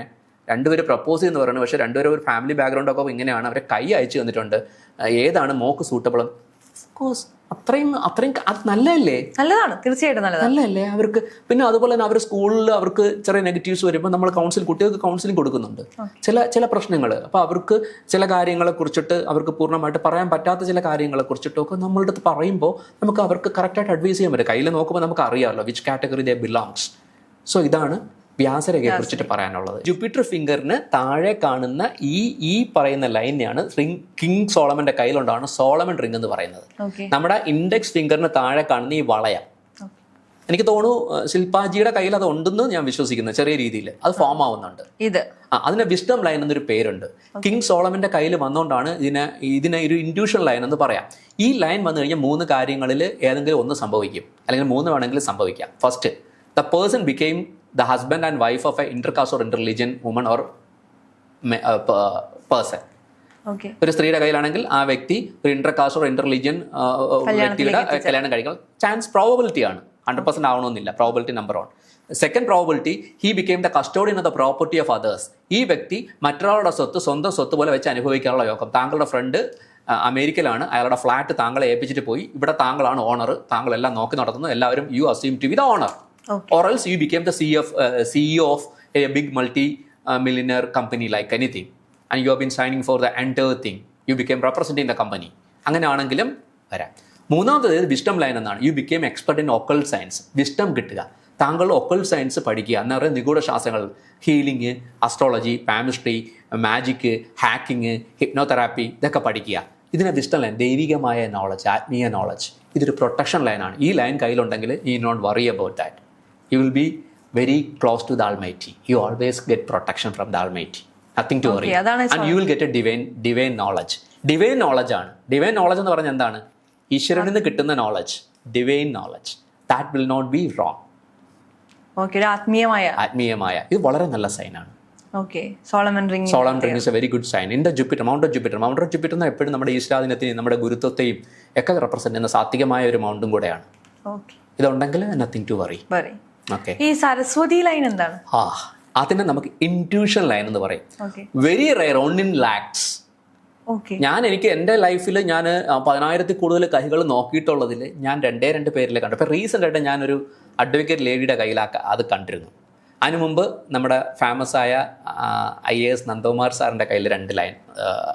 രണ്ടുപേര് പ്രപ്പോസ് ചെയ്യുന്നു പറയുന്നത് പക്ഷേ രണ്ടുപേരും ഒരു ഫാമിലി ബാക്ക്ഗ്രൗണ്ട് ഒക്കെ ഇങ്ങനെയാണ്. അവരെ കൈ അയച്ചു തന്നിട്ടുണ്ട്. ഏതാണ് മോക്ക് സൂട്ടബിൾ കോഴ്സ് അത്രയും അത്രയും അത് നല്ലതല്ലേ? നല്ലതാണ്. തീർച്ചയായിട്ടും നല്ലതാണ്. നല്ലതല്ലേ? അവർക്ക് പിന്നെ അതുപോലെ തന്നെ അവർ സ്കൂളിൽ അവർക്ക് ചെറിയ നെഗറ്റീവ്സ് വരുമ്പോൾ നമ്മൾ കൗൺസിൽ കുട്ടികൾക്ക് കൗൺസിലിംഗ് കൊടുക്കുന്നുണ്ട്. ചില ചില പ്രശ്നങ്ങൾ അപ്പോൾ അവർക്ക് ചില കാര്യങ്ങളെ കുറിച്ചിട്ട് അവർക്ക് പൂർണമായിട്ട് പറയാൻ പറ്റാത്ത ചില കാര്യങ്ങളെ കുറിച്ചിട്ടൊക്കെ നമ്മളുടെ അടുത്ത് പറയുമ്പോൾ നമുക്ക് അവർക്ക് കറക്റ്റായിട്ട് അഡ്വൈസ് ചെയ്യാൻ പറ്റും. കയ്യിൽ നോക്കുമ്പോൾ നമുക്ക് അറിയാമല്ലോ which category they belongs so ഇതാണ് വ്യാസരേഖയെ കുറിച്ചിട്ട് പറയാനുള്ളത്. ജൂപ്പിറ്റർ ഫിംഗറിന് താഴെ കാണുന്ന ഈ ഈ പറയുന്ന ലൈനെയാണ് റിംഗ് കിങ് സോളമന്റെ കയ്യിലുണ്ടാണ് സോളമൻ റിംഗ് എന്ന് പറയുന്നത്. നമ്മുടെ ഇൻഡെക്സ് ഫിംഗറിന് താഴെ കാണുന്ന ഈ വളയം. എനിക്ക് തോന്നുന്നു ശില്പാജിയുടെ കയ്യിൽ അത് ഉണ്ടെന്ന് ഞാൻ വിശ്വസിക്കുന്നു ചെറിയ രീതിയിൽ. അത് ഫോം ആവുന്നുണ്ട്. ഇത്. ആ അതിന് വിസ്ഡം ലൈൻ എന്നൊരു പേരുണ്ട്. കിങ് സോളമന്റെ കയ്യിൽ വന്നുകൊണ്ടാണ് ഇതിനെ ഇതിനെ ഒരു ഇൻഡ്യൂഷൻ ലൈൻ എന്ന് പറയാം. ഈ ലൈൻ വന്നു കഴിഞ്ഞാൽ മൂന്ന് കാര്യങ്ങളിൽ ഏതെങ്കിലും ഒന്ന് സംഭവിക്കും. അല്ലെങ്കിൽ മൂന്ന് വേണമെങ്കിൽ സംഭവിക്കാം. First the person became the husband and wife of a intercaste or inter religion woman or person ഒരു സ്ത്രീയുടെ കയ്യിലാണെങ്കിൽ ആ വ്യക്തി ഒരു inter caste or inter religion വ്യക്തിയുടെ കല്യാണം കഴിക്കാൻ ചാൻസ് പ്രോബബിലിറ്റി ആണ്. ഹൺഡ്രഡ് പെർസെന്റ് ആവണമെന്നില്ല. Probability number one second probability he became the custodian of the property of others ഈ വ്യക്തി മറ്റൊരാളുടെ സ്വത്ത് സ്വന്തം സ്വത്ത് പോലെ വെച്ച് അനുഭവിക്കാനുള്ള യോഗം. താങ്കളുടെ ഫ്രണ്ട് അമേരിക്കയിലാണ്. അയാളുടെ ഫ്ലാറ്റ് താങ്കളെ ഏൽപ്പിച്ചിട്ട് പോയി. ഇവിടെ താങ്കളാണ് ഓണർ താങ്കളെല്ലാം നോക്കി നടത്തുന്നത് എല്ലാവരും you assume to be the owner. Or else you became the CEO of, uh, CEO of a big multi millionaire company like anything. And you have been signing for the entire thing. You became representing the company. അങ്ങനെയാണെങ്കിലും വരാം. മൂന്നാമത്തേത് wisdom line എന്നാണ്. You became expert in occult science wisdom കിട്ടുക. താങ്കൾ occult science പഠിക്കുക. എന്ന് പറയുന്ന നിഗൂഢ ശാസ്ത്രങ്ങൾ. Healing astrology palmistry magic hacking hypnotherapy ഇതൊക്കെ പഠിക്കുക. ഇതിനെ വിസ്റ്റം ലൈൻ ദൈവികമായ നോളജ് ആത്മീയ നോളജ് ഇതൊരു പ്രൊട്ടക്ഷൻ ലൈനാണ് ഈ ലൈൻ കയ്യിലുണ്ടെങ്കിൽ ഈ not worry about that you will be very close to the almighty you always get protection from the almighty nothing to worry and you will get a divine divine knowledge divine knowledge ആണ്. Divine knowledge എന്ന് പറഞ്ഞാൽ എന്താണ്? ഈശ്വരനിൽ നിന്ന് കിട്ടുന്ന knowledge divine knowledge that will not be wrong ആത്മീയമായ ആത്മീയമായ. ഇത് വളരെ നല്ല സൈനാണ് Solomon ring is a very good sign in the Jupiter mount of Jupiter mount of Jupiter എപ്പോഴും നമ്മുടെ ഈശ്വരാധീനത്തെയും നമ്മുടെ ഗുരുത്വത്തെയും ഒക്കെ റെപ്രസെന്റ് ചെയ്യുന്ന സാത്വികമായ ഒരു മൗണ്ടും കൂടെയാണ്. ഇതുണ്ടെങ്കിൽ നത്തിങ് ടു വറി ഈ സരസ്വതി ലൈൻ എന്താണ്? ആ അതിനെ നമുക്ക് ഇൻട്യൂഷൻ ലൈൻ എന്ന് പറയും. Very rare one in lakhs ഞാൻ എനിക്ക് എന്റെ ലൈഫിൽ ഞാൻ പതിനായിരത്തിൽ കൂടുതൽ കൈകൾ നോക്കിയിട്ടുള്ളതിൽ ഞാൻ രണ്ടേ രണ്ട് പേരിൽ കണ്ടു. അപ്പോൾ റീസെന്റ് ആയിട്ട് ഞാനൊരു അഡ്വക്കേറ്റ് ലേഡിയുടെ കയ്യിലാക്ക അത് കണ്ടിരുന്നു. അതിനു മുമ്പ് നമ്മുടെ ഫേമസ് ആയ ഐ എ എസ് നന്ദകുമാർ സാറിന്റെ കയ്യിൽ രണ്ട് ലൈൻ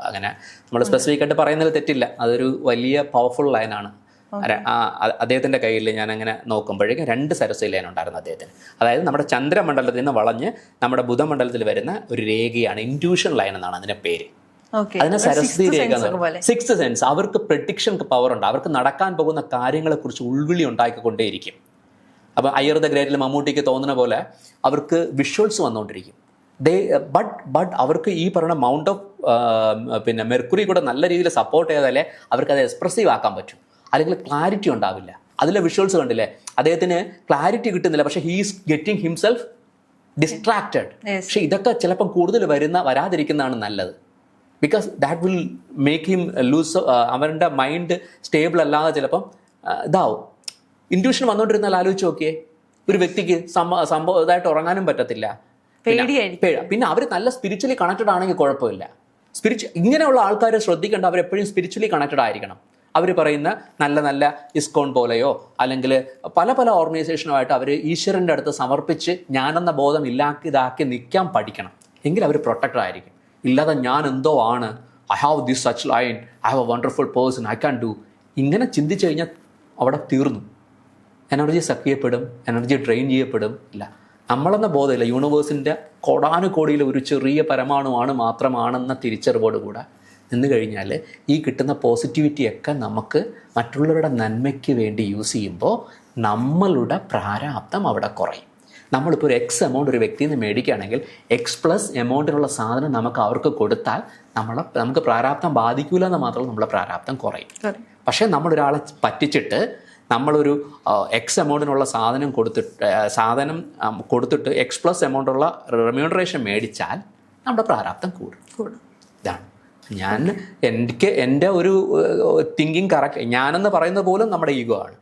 അങ്ങനെ. നമ്മൾ സ്പെസിഫിക് ആയിട്ട് പറയുന്നതിൽ തെറ്റില്ല. അതൊരു വലിയ പവർഫുൾ ലൈനാണ് അദ്ദേഹത്തിന്റെ കയ്യിൽ ഞാൻ അങ്ങനെ നോക്കുമ്പോഴേക്കും രണ്ട് സരസ്വതി ലൈൻ ഉണ്ടായിരുന്നു അദ്ദേഹത്തിന്. അതായത് നമ്മുടെ ചന്ദ്രമണ്ഡലത്തിൽ നിന്ന് വളഞ്ഞ് നമ്മുടെ ബുധമണ്ഡലത്തിൽ വരുന്ന ഒരു രേഖയാണ് ഇന്റ്യൂഷൻ ലൈൻ എന്നാണ് അതിന്റെ പേര്. അതിന് സരസ്വതി രേഖ സിക്സ് സെൻസ്. അവർക്ക് പ്രഡിക്ഷൻ പവർ ഉണ്ട്. അവർക്ക് നടക്കാൻ പോകുന്ന കാര്യങ്ങളെ കുറിച്ച് ഉൾവിളി ഉണ്ടാക്കിക്കൊണ്ടേയിരിക്കും. അപ്പൊ അയ്യർ ദ ഗ്രേറ്റിൽ മമ്മൂട്ടിക്ക് തോന്നുന്ന പോലെ അവർക്ക് വിഷ്വൽസ് വന്നുകൊണ്ടിരിക്കും. ദേ ബട്ട് ബട്ട് അവർക്ക് ഈ പറയുന്ന മൗണ്ട് ഓഫ് പിന്നെ മെർക്കുറി കൂടെ നല്ല രീതിയിൽ സപ്പോർട്ട് ചെയ്താലേ അവർക്ക് അത് എക്സ്പ്രസീവ് ആക്കാൻ പറ്റും. അല്ലെങ്കിൽ ക്ലാരിറ്റി ഉണ്ടാവില്ല. അതിലെ വിഷ്വൽസ് കണ്ടില്ലേ? അദ്ദേഹത്തിന് ക്ലാരിറ്റി കിട്ടുന്നില്ല. പക്ഷേ ഹീസ് ഗെറ്റിംഗ് ഹിംസെൽഫ് ഡിസ്ട്രാക്റ്റഡ് പക്ഷെ ഇതൊക്കെ ചിലപ്പം കൂടുതൽ വരുന്ന വരാതിരിക്കുന്നതാണ് നല്ലത്. Because that will make him lose അവരുടെ മൈൻഡ് സ്റ്റേബിൾ അല്ലാതെ ചിലപ്പം ഇതാവും. ഇൻഡ്യൂഷൻ വന്നുകൊണ്ടിരുന്നാൽ ആലോചിച്ച് നോക്കിയേ. ഒരു വ്യക്തിക്ക് സംഭവ ഇതായിട്ട് ഉറങ്ങാനും പറ്റത്തില്ല. പിന്നെ- അവർ നല്ല സ്പിരിച്വലി കണക്റ്റഡ് ആണെങ്കിൽ കുഴപ്പമില്ല. സ്പിരിച്വ ഇങ്ങനെയുള്ള ആൾക്കാരെ ശ്രദ്ധിക്കേണ്ട അവരെപ്പോഴും സ്പിരിച്വലി കണക്റ്റഡ് ആയിരിക്കണം. അവർ പറയുന്ന നല്ല നല്ല ഇസ്കോൺ പോലെയോ അല്ലെങ്കിൽ പല പല ഓർഗനൈസേഷനുമായിട്ട് അവർ ഈശ്വരന്റെ അടുത്ത് സമർപ്പിച്ച് ഞാനെന്ന ബോധം ഇല്ലാക്കി ഇതാക്കി നിൽക്കാൻ പഠിക്കണം. എങ്കിൽ അവർ പ്രൊട്ടക്റ്റഡ് ആയിരിക്കും. ഇല്ലാതെ ഞാൻ എന്തോ ആണ്. I have this such line I have a wonderful person I can do ഇങ്ങനെ ചിന്തിച്ചു കഴിഞ്ഞാൽ അവിടെ തീർന്നു. എനർജി സക്ക് ചെയ്യപ്പെടും. എനർജി ഡ്രെയിൻ ചെയ്യപ്പെടും. ഇല്ല. നമ്മളെന്ന ബോധമില്ല. യൂണിവേഴ്സിന്റെ കോടാനുകോടിയിൽ ഒരു ചെറിയ പരമാണുവാണ് മാത്രമാണെന്ന തിരിച്ചറിവോടുകൂടെ നിന്ന് കഴിഞ്ഞാൽ ഈ കിട്ടുന്ന പോസിറ്റിവിറ്റിയൊക്കെ നമുക്ക് മറ്റുള്ളവരുടെ നന്മയ്ക്ക് വേണ്ടി യൂസ് ചെയ്യുമ്പോൾ നമ്മളുടെ പ്രാരാബ്ദം അവിടെ കുറയും. നമ്മളിപ്പോൾ ഒരു എക്സ് എമൗണ്ട് ഒരു വ്യക്തിയിൽ നിന്ന് മേടിക്കുകയാണെങ്കിൽ എക്സ് പ്ലസ് എമൗണ്ടിനുള്ള സാധനം നമുക്ക് അവർക്ക് കൊടുത്താൽ നമ്മളെ നമുക്ക് പ്രാരാബ്ദം ബാധിക്കില്ല എന്ന് മാത്രമല്ല നമ്മളെ പ്രാരാബ്ദം കുറയും. പക്ഷേ നമ്മളൊരാളെ പറ്റിച്ചിട്ട് നമ്മളൊരു എക്സ് എമൗണ്ടിനുള്ള സാധനം കൊടുത്തിട്ട് സാധനം കൊടുത്തിട്ട് എക്സ് പ്ലസ് എമൗണ്ടുള്ള റെമ്യൂണറേഷൻ മേടിച്ചാൽ നമ്മുടെ പ്രാരാബ്ദം കൂടും. കൂടും. ഇതാണ്. ഞാൻ എനിക്ക് എന്റെ ഒരു തിങ്കിങ് കറക്റ്റ് ഞാനെന്ന് പറയുന്ന പോലും നമ്മുടെ ഈഗോ ആണ്.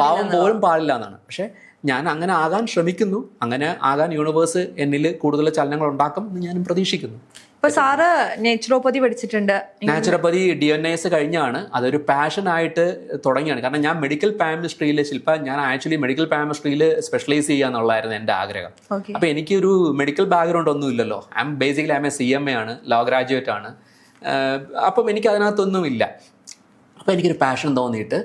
പാവം പോലും പാടില്ല എന്നാണ്. പക്ഷെ ഞാൻ അങ്ങനെ ആകാൻ ശ്രമിക്കുന്നു അങ്ങനെ ആകാൻ യൂണിവേഴ്സ് എന്നിൽ കൂടുതൽ ചലനങ്ങൾ ഉണ്ടാക്കും എന്ന് ഞാനും പ്രതീക്ഷിക്കുന്നു. ഇപ്പൊ സാറ് നേച്ചുറോപ്പതി പഠിച്ചിട്ടുണ്ട്. നാച്ചുറോപ്പതി ഡി എൻ എസ് കഴിഞ്ഞാണ്. അതൊരു പാഷൻ ആയിട്ട് തുടങ്ങിയാണ്. കാരണം ഞാൻ മെഡിക്കൽ പാമിസ്ട്രിയിൽ ശില്പ ഞാൻ ആക്ച്വലി മെഡിക്കൽ പാമിസ്ട്രിയിൽ സ്പെഷ്യലൈസ് ചെയ്യുക എന്നുള്ളതായിരുന്നു എന്റെ ആഗ്രഹം. അപ്പൊ എനിക്കൊരു മെഡിക്കൽ ബാക്ക്ഗ്രൗണ്ട് ഒന്നും ഇല്ലല്ലോ. I am basically I am A C M A ആണ് ലോ ഗ്രാജുവേറ്റ് ആണ്. അപ്പം എനിക്ക് അതിനകത്തൊന്നും ഇല്ല അപ്പം എനിക്കൊരു പാഷൻ തോന്നിയിട്ട്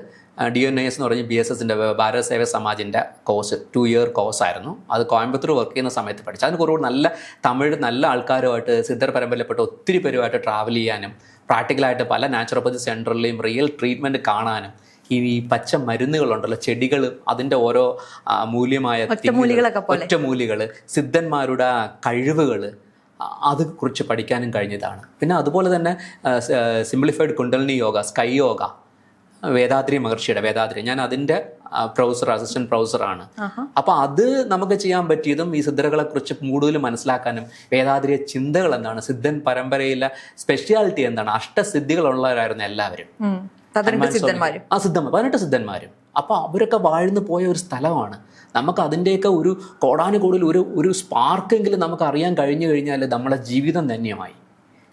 ഡി എൻ എസ് എന്ന് പറഞ്ഞ് ബി എസ് എസിന്റെ ഭാരത സേവ സമാജിന്റെ കോഴ്സ് ടു ഇയർ കോഴ്സായിരുന്നു അത് കോയമ്പത്തൂർ വർക്ക് ചെയ്യുന്ന സമയത്ത് പഠിച്ചു. അതിന് കുറവ് നല്ല തമിഴ് നല്ല ആൾക്കാരുമായിട്ട് സിദ്ധർ പരമ്പരയിൽപ്പെട്ട ഒത്തിരി പേരുമായിട്ട് ട്രാവൽ ചെയ്യാനും പ്രാക്ടിക്കലായിട്ട് പല നാച്ചുറോപ്പതി സെന്ററിലെയും റിയൽ ട്രീറ്റ്മെന്റ് കാണാനും ഈ പച്ച മരുന്നുകളുണ്ടല്ലോ ചെടികൾ അതിന്റെ ഓരോ മൂല്യമായ. ഒറ്റമൂലികൾ സിദ്ധന്മാരുടെ കഴിവുകൾ അത് കുറിച്ച് പഠിക്കാനും കഴിഞ്ഞതാണ്. പിന്നെ അതുപോലെ തന്നെ സിംപ്ലിഫൈഡ് കുണ്ടലിനി യോഗ സ്കൈ യോഗ വേദാദ്രി മഹർഷിയുടെ വേദാദ്രി. ഞാൻ അതിന്റെ പ്രൊഫസർ അസിസ്റ്റന്റ് പ്രൊഫസറാണ് അപ്പൊ അത് നമുക്ക് ചെയ്യാൻ പറ്റിയതും ഈ സിദ്ധരകളെ കുറിച്ച് കൂടുതൽ മനസ്സിലാക്കാനും വേദാദ്രിയ ചിന്തകൾ എന്താണ് സിദ്ധൻ പരമ്പരയിലെ സ്പെഷ്യാലിറ്റി എന്താണ് അഷ്ടസിദ്ധികളുള്ളവരായിരുന്നു എല്ലാവരും. പതിനെട്ട് സിദ്ധന്മാരും. ആ സിദ്ധന്മാർ പതിനെട്ട് സിദ്ധന്മാരും. അപ്പോൾ അവരൊക്കെ വാഴ്ന്നു പോയ ഒരു സ്ഥലമാണ്. നമുക്ക് അതിന്റെയൊക്കെ ഒരു കോടാനുകൂടിൽ ഒരു ഒരു സ്പാർക്കെങ്കിലും നമുക്ക് അറിയാൻ കഴിഞ്ഞു കഴിഞ്ഞാൽ നമ്മളെ ജീവിതം ധന്യമായി.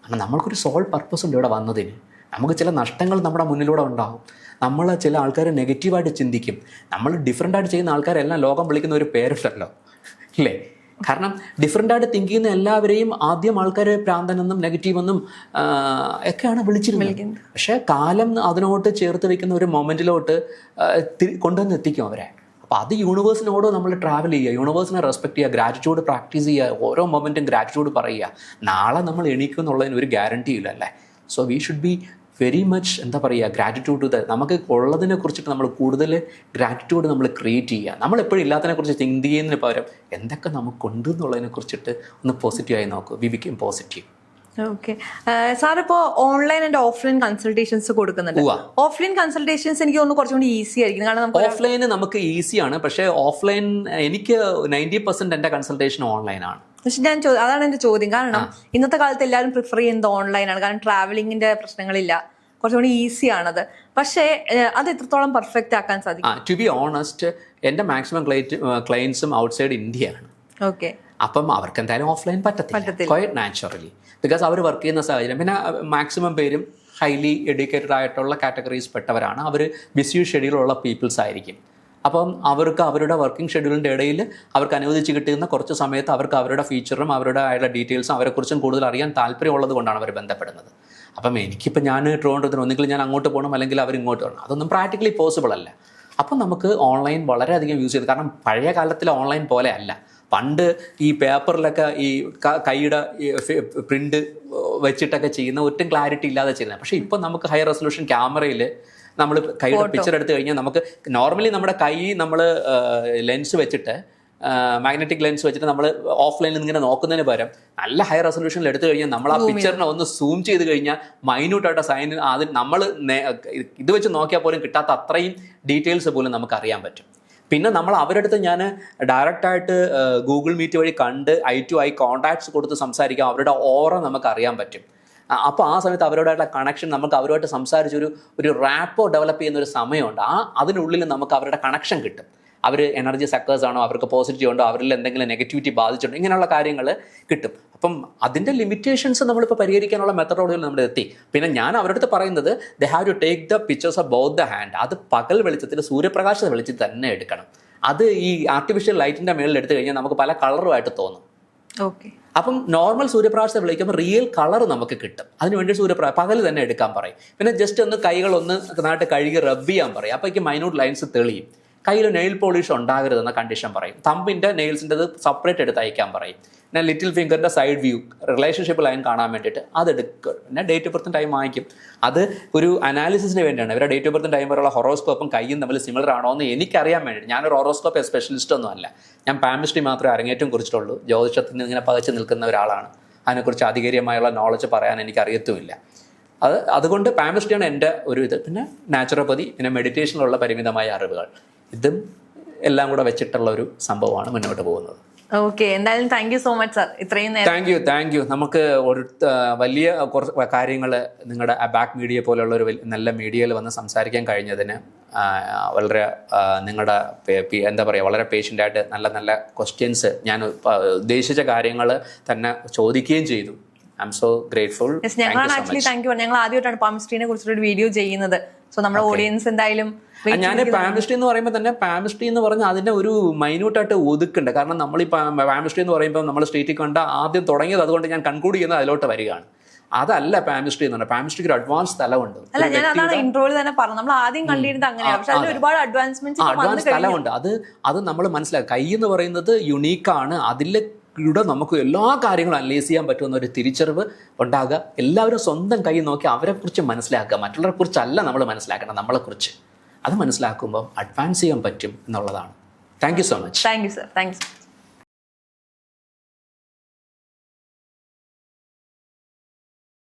കാരണം നമ്മൾക്കൊരു സോൾ പർപ്പസ് ഉണ്ട് ഇവിടെ വന്നതിന്. നമുക്ക് ചില നഷ്ടങ്ങൾ നമ്മുടെ മുന്നിലൂടെ ഉണ്ടാകും നമ്മൾ ചില ആൾക്കാർ നെഗറ്റീവായിട്ട് ചിന്തിക്കും. നമ്മൾ ഡിഫറെന്റായിട്ട് ചെയ്യുന്ന ആൾക്കാരെല്ലാം ലോകം വിളിക്കുന്ന ഒരു പേരുണ്ടല്ലോ. ഇല്ലേ? കാരണം ഡിഫറെന്റായിട്ട് തിങ്ക് ചെയ്യുന്ന എല്ലാവരെയും ആദ്യം ആൾക്കാർ പ്രാന്തനെന്നും നെഗറ്റീവ് എന്നും ആ, ഒക്കെയാണ് വിളിച്ചിരുന്നത്. പക്ഷേ കാലം അതിനോട്ട് ചേർത്ത് വെക്കുന്ന ഒരു മൊമെന്റിലോട്ട് കൊണ്ടുവന്ന് എത്തിക്കും അവരെ. അപ്പോൾ അത് യൂണിവേഴ്സിനോട് നമ്മൾ ട്രാവൽ ചെയ്യുക. യൂണിവേഴ്സിനെ റെസ്പെക്ട് ചെയ്യുക. ഗ്രാറ്റിറ്റ്യൂഡ് പ്രാക്ടീസ് ചെയ്യുക. ഓരോ മൊമെന്റും ഗ്രാറ്റിറ്റ്യൂഡ് പറയുക. നാളെ നമ്മൾ എണീക്കും എന്നുള്ളതിന് ഒരു ഗ്യാരണ്ടി ഇല്ല അല്ലേ so we should be very much എന്താ പറയുക ഗ്രാറ്റിറ്റ്യൂഡ് ടു നമുക്ക് ഉള്ളതിനെ കുറിച്ചിട്ട് നമ്മൾ കൂടുതൽ ഗ്രാറ്റിറ്റ്യൂഡ് നമ്മൾ ക്രിയേറ്റ് ചെയ്യുക. നമ്മൾ എപ്പോഴും ഇല്ലാത്തതിനെ കുറിച്ച് തിങ്ക് ചെയ്യുന്നതിന് പകരം എന്തൊക്കെ നമുക്കുണ്ട് എന്നുള്ളതിനെ കുറിച്ചിട്ട് ഒന്ന് പോസിറ്റീവായി നോക്കുക we become positive okay sir ഇപ്പോൾ ഓൺലൈൻ ആൻഡ് ഓഫ്ലൈൻ കൺസൾട്ടേഷൻസ് കൊടുക്കുന്നുണ്ട്. ഓഫ്ലൈൻ കൺസൾട്ടേഷൻസ് എനിക്ക് തോന്നുന്നു കുറച്ചും കൂടി ഈസി ആയിരിക്കും. കാരണം നമുക്ക് ഓഫ്ലൈന് നമുക്ക് ഈസിയാണ് പക്ഷേ ഓഫ്ലൈൻ എനിക്ക് നയന്റി പെർസെന്റ് എന്റെ കൺസൾട്ടേഷൻ ഓൺലൈനാണ് പക്ഷെ ഞാൻ അതാണ് എന്റെ ചോദ്യം. കാരണം ഇന്നത്തെ കാലത്ത് എല്ലാവരും പ്രിഫർ ചെയ്യുന്നത് ഓൺലൈനാണ് കാരണം ട്രാവലിംഗിന്റെ പ്രശ്നങ്ങളില്ല. കുറച്ചും കൂടി ഈസി ആണത്. പക്ഷേ അത് എത്രത്തോളം പെർഫെക്റ്റ് ആക്കാൻ സാധിക്കും? ടു ബി ഓണസ്റ്റ് എന്റെ മാക്സിമം ക്ലയൻസും ഔട്ട്സൈഡ് ഇന്ത്യയാണ്. ഓക്കെ അപ്പം അവർക്ക് എന്തായാലും ഓഫ്ലൈൻ പറ്റത്തില്ല. ക്വയറ്റ് നാച്ചുറലി ബിക്കോസ് അവർ വർക്ക് ചെയ്യുന്ന സാഹചര്യം പിന്നെ മാക്സിമം പേരും ഹൈലി എഡ്യൂക്കേറ്റഡ് ആയിട്ടുള്ള കാറ്റഗറീസ് പെട്ടവരാണ്. അവർ ബിസി ഷെഡ്യൂളുള്ള പീപ്പിൾസ് ആയിരിക്കും. അപ്പം അവർക്ക് അവരുടെ വർക്കിംഗ് ഷെഡ്യൂളിന്റെ ഇടയിൽ അവർക്ക് അനുവദിച്ച് കിട്ടുന്ന കുറച്ച് സമയത്ത് അവർക്ക് അവരുടെ ഫീച്ചറും അവരുടെ ആയുള്ള ഡീറ്റെയിൽസും അവരെക്കുറിച്ചും കൂടുതൽ അറിയാൻ താല്പര്യമുള്ളത് കൊണ്ടാണ് അവർ ബന്ധപ്പെടുന്നത്. അപ്പം എനിക്കിപ്പോൾ ഞാൻ ട്രോണ്ടത്തിന് ഒന്നുകിൽ ഞാൻ അങ്ങോട്ട് പോകണം അല്ലെങ്കിൽ അവർ ഇങ്ങോട്ട് പോകണം അതൊന്നും പ്രാക്ടിക്കലി പോസിബിൾ അല്ല. അപ്പം നമുക്ക് ഓൺലൈൻ വളരെയധികം യൂസ് ചെയ്ത് കാരണം പഴയ കാലത്തിലെ ഓൺലൈൻ പോലെ അല്ല. പണ്ട് ഈ പേപ്പറിലൊക്കെ ഈ കൈയുടെ പ്രിന്റ് വെച്ചിട്ടൊക്കെ ചെയ്യുന്ന ഒട്ടും ക്ലാരിറ്റി ഇല്ലാതെ ചെയ്യുന്നത് പക്ഷേ ഇപ്പം നമുക്ക് ഹൈ റെസൊല്യൂഷൻ ക്യാമറയിൽ നമ്മൾ കൈയുടെ പിക്ചർ എടുത്തു കഴിഞ്ഞാൽ നമുക്ക് നോർമലി നമ്മുടെ കൈ നമ്മൾ ലെൻസ് വെച്ചിട്ട് മാഗ്നറ്റിക് ലെൻസ് വെച്ചിട്ട് നമ്മൾ ഓഫ്ലൈനിൽ നിന്ന് ഇങ്ങനെ നോക്കുന്നതിന് പകരം നല്ല ഹൈ റെസൊല്യൂഷനിൽ എടുത്തു കഴിഞ്ഞാൽ നമ്മൾ ആ പിക്ചറിനെ ഒന്ന് സൂം ചെയ്ത് കഴിഞ്ഞാൽ മൈന്യൂട്ടായിട്ട് സൈൻ അതിൽ നമ്മൾ ഇത് വെച്ച് നോക്കിയാൽ പോലും കിട്ടാത്ത അത്രയും ഡീറ്റെയിൽസ് പോലും നമുക്ക് അറിയാൻ പറ്റും. പിന്നെ നമ്മൾ അവരുടെ അടുത്ത് ഞാൻ ഡയറക്റ്റായിട്ട് ഗൂഗിൾ മീറ്റ് വഴി കണ്ട് ഐ ടു ഐ കോൺടാക്ട്സ് കൊടുത്ത് സംസാരിക്കാം. അവരുടെ ഓറ നമുക്ക് അറിയാൻ പറ്റും. അപ്പോൾ ആ സമയത്ത് അവരോടായിട്ടുള്ള കണക്ഷൻ നമുക്ക് അവരുമായിട്ട് സംസാരിച്ച് ഒരു ഒരു റാപ്പോ ഡെവലപ്പ് ചെയ്യുന്ന ഒരു സമയമുണ്ട്. ആ അതിനുള്ളിൽ നമുക്ക് അവരുടെ കണക്ഷൻ കിട്ടും. അവർ എനർജി സക്കേഴ്സ് ആണോ അവർക്ക് പോസിറ്റീവ് ഉണ്ടോ അവരിൽ എന്തെങ്കിലും നെഗറ്റിവിറ്റി ബാധിച്ചിട്ടുണ്ടോ ഇങ്ങനെയുള്ള കാര്യങ്ങൾ കിട്ടും. അപ്പം അതിന്റെ ലിമിറ്റേഷൻസ് നമ്മളിപ്പോൾ പരിഹരിക്കാനുള്ള മെത്തഡോളജിയിൽ നമ്മൾ എത്തി. പിന്നെ ഞാൻ അവരുടെ അടുത്ത് പറയുന്നത് they have to take the pictures of both the hand അത് പകൽ വെളിച്ചത്തിൽ സൂര്യപ്രകാശ വെളിച്ചത്തിൽ തന്നെ എടുക്കണം. അത് ഈ ആർട്ടിഫിഷ്യൽ ലൈറ്റിന്റെ മേളിൽ എടുത്തു കഴിഞ്ഞാൽ നമുക്ക് പല കളറുമായിട്ട് തോന്നും. ഓക്കെ അപ്പം നോർമൽ സൂര്യപ്രകാശത്തെ വിളിക്കുമ്പോൾ റിയൽ കളർ നമുക്ക് കിട്ടും. അതിന് വേണ്ടി സൂര്യപ്രകാശം പകൽ തന്നെ എടുക്കാൻ പറയും. പിന്നെ ജസ്റ്റ് ഒന്ന് കൈകൾ ഒന്ന് നന്നായിട്ട് കഴുകി റബ്ബ് ചെയ്യാൻ പറയും. അപ്പോൾ മൈന്യൂട്ട് ലൈൻസ് തെളിയും. കയ്യിൽ നെയിൽ പോളിഷ് ഉണ്ടാകരുതെന്ന കണ്ടീഷൻ പറയും. തമ്പിന്റെ നെയിൽസിന്റെ സെപ്പറേറ്റ് എടുത്ത് അയക്കാൻ പറയും. പിന്നെ ലിറ്റിൽ ഫിംഗറിന്റെ സൈഡ് വ്യൂ റിലേഷൻഷിപ്പ് ലൈൻ കാണാൻ വേണ്ടിയിട്ട് അത് എടുക്കുക പിന്നെ ഡേറ്റ് ഓഫ് ബർത്തും ടൈം വാങ്ങിക്കും. അത് ഒരു അനാലിസിസിന് വേണ്ടിയാണ്. ഇവരുടെ ഡേറ്റ് ഓഫ് ബർത്തും ടൈം വരെയുള്ള ഹൊറോസ്കോപ്പും കയ്യും തമ്മിൽ സിമിലർ ആണോ എന്ന് എനിക്കറിയാൻ വേണ്ടി ഞാനൊരു ഹൊറോസ്കോപ്പ് സ്പെഷ്യലിസ്റ്റ് ഒന്നും അല്ല. ഞാൻ പാമിസ്ട്രി മാത്രമേ അരങ്ങേറ്റം കുറിച്ചിട്ടുള്ളൂ. ജ്യോതിഷത്തിന് ഇങ്ങനെ പകച്ച് നിൽക്കുന്ന ഒരാളാണ്. അതിനെക്കുറിച്ച് ആധികാരികമായുള്ള നോളജ് പറയാൻ എനിക്ക് അറിയത്തുമില്ല അത് അതുകൊണ്ട് പാമിസ്ട്രിയാണ് എന്റെ ഒരു ഇത്. പിന്നെ നാച്ചുറോപ്പതി പിന്നെ മെഡിറ്റേഷനിലുള്ള പരിമിതമായ അറിവുകൾ. ഇതും എല്ലാം കൂടെ വെച്ചിട്ടുള്ള ഒരു സംഭവമാണ് മുന്നോട്ട് പോകുന്നത്. ഓക്കെ എന്തായാലും thank you so much sir ഇത്രയും താങ്ക് യു താങ്ക് യു നമുക്ക് ഒരു വലിയ കുറച്ച് കാര്യങ്ങൾ നിങ്ങളുടെ ബാക്ക് മീഡിയ പോലുള്ള ഒരു നല്ല മീഡിയയിൽ വന്ന് സംസാരിക്കാൻ കഴിഞ്ഞതിന് വളരെ നിങ്ങളുടെ എന്താ പറയുക വളരെ പേഷ്യന്റായിട്ട് നല്ല നല്ല ക്വസ്റ്റ്യൻസ് ഞാൻ ഉദ്ദേശിച്ച കാര്യങ്ങൾ തന്നെ ചോദിക്കുകയും ചെയ്തു. ഐ എം സോ ഗ്രേറ്റ്ഫുൾ ഞങ്ങൾ ഞങ്ങളാണ് ആക്ച്വലി താങ്ക് യു ഞങ്ങൾ ആദ്യമായിട്ടാണ് പാമിസ്ട്രീനെ കുറിച്ചൊരു വീഡിയോ ചെയ്യുന്നത്. സോ നമ്മുടെ ഓഡിയൻസ് എന്തായാലും ഞാൻ പാമിസ്ട്രി എന്ന് പറയുമ്പോൾ തന്നെ പാമിസ്ട്രി എന്ന് പറഞ്ഞാൽ അതിനെ ഒരു മൈന്യൂട്ടായിട്ട് ഒതുക്കുണ്ട് കാരണം നമ്മൾ ഈ പാമിസ്ട്രി എന്ന് പറയുമ്പോൾ നമ്മൾ സ്റ്റേറ്റിൽ കണ്ട ആദ്യം തുടങ്ങിയത് അതുകൊണ്ട് ഞാൻ കൺക്ലൂഡ് ചെയ്യുന്നത് അതിലോട്ട് വരികയാണ്. അതല്ല പാമിസ്ട്രി എന്ന് പറഞ്ഞാൽ പാമിസ്ട്രിക്ക് ഒരു അഡ്വാൻസ് തലമുണ്ട് അല്ല ഞാൻ അതാണ് ഇൻട്രോയിൽ തന്നെ പറഞ്ഞു നമ്മൾ ആദ്യം കണ്ടിരുന്നത് അങ്ങനെയാണ്. പക്ഷെ അതിൽ ഒരുപാട് അഡ്വാൻസ്മെന്റ്സ് അഡ്വാൻസ് തലമുണ്ട് അത് അത് നമ്മൾ മനസ്സിലാക്കുക കൈ എന്ന് പറയുന്നത് യുണീക്കാണ് അതിൽ കൂടെ നമുക്ക് എല്ലാ കാര്യങ്ങളും അനലൈസ് ചെയ്യാൻ പറ്റുന്ന ഒരു തിരിച്ചറിവ് ഉണ്ടാകുക. എല്ലാവരും സ്വന്തം കൈ നോക്കി അവരെക്കുറിച്ച് മനസ്സിലാക്കുക. മറ്റുള്ളവരെ കുറിച്ചല്ല നമ്മൾ മനസ്സിലാക്കണം നമ്മളെക്കുറിച്ച് അത് മനസ്സിലാക്കുമ്പോൾ അഡ്വാൻസ് ചെയ്യാൻ പറ്റും എന്നുള്ളതാണ്. Thank you so much thank you sir thank you